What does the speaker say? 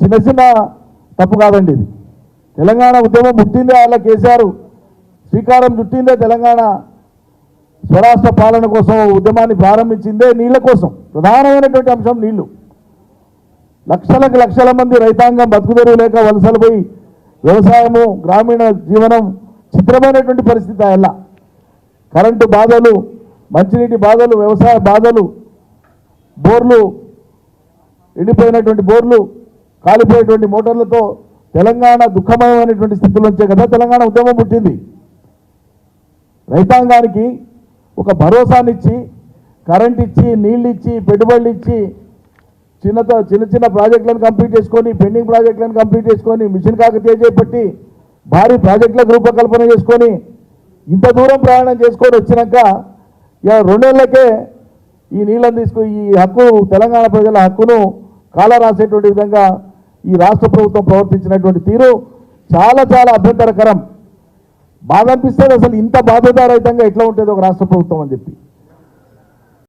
చిన్న చిన్న తప్పు కాదండి ఇది. తెలంగాణ ఉద్యమం పుట్టిందే వాళ్ళ కేసీఆర్ శ్రీకారం చుట్టిందే తెలంగాణ. స్వరాష్ట్ర పాలన కోసం ఉద్యమాన్ని ప్రారంభించిందే నీళ్ళ కోసం. ప్రధానమైనటువంటి అంశం నీళ్ళు. లక్షలకు లక్షల మంది రైతాంగం బతుకుదెరువు లేక వలసలు పోయి వ్యవసాయము గ్రామీణ జీవనం చిత్రమైనటువంటి పరిస్థితి అలా. కరెంటు బాధలు మంచినీటి బాధలు వ్యవసాయ బాధలు బోర్లు ఎండిపోయినటువంటి బోర్లు కాలిపోయేటువంటి మోటార్లతో తెలంగాణ దుఃఖమయమైనటువంటి స్థితిలోంచే కదా తెలంగాణ ఉద్యమం పుట్టింది. రైతాంగానికి ఒక భరోసానిచ్చి కరెంట్ ఇచ్చి నీళ్ళు ఇచ్చి పెట్టుబడులు ఇచ్చి చిన్నతో చిన్న చిన్న ప్రాజెక్టులను కంప్లీట్ చేసుకొని పెండింగ్ ప్రాజెక్టులను కంప్లీట్ చేసుకొని మిషన్ కాకతీయ చేపట్టి భారీ ప్రాజెక్టులకు రూపకల్పన చేసుకొని ఇంత దూరం ప్రయాణం చేసుకొని వచ్చినాక ఇక రెండేళ్ళకే ఈ నీళ్ళని తీసుకు ఈ హక్కు తెలంగాణ ప్రజల హక్కును కాల రాసేటువంటి విధంగా ఈ రాష్ట్ర ప్రభుత్వం ప్రవర్తించినటువంటి తీరు చాలా చాలా అభ్యంతరకరం. బాధ అనిపిస్తుంది అసలు ఇంత బాధ్యతారహితంగా ఎట్లా ఉంటుంది ఒక రాష్ట్ర ప్రభుత్వం అని చెప్పి.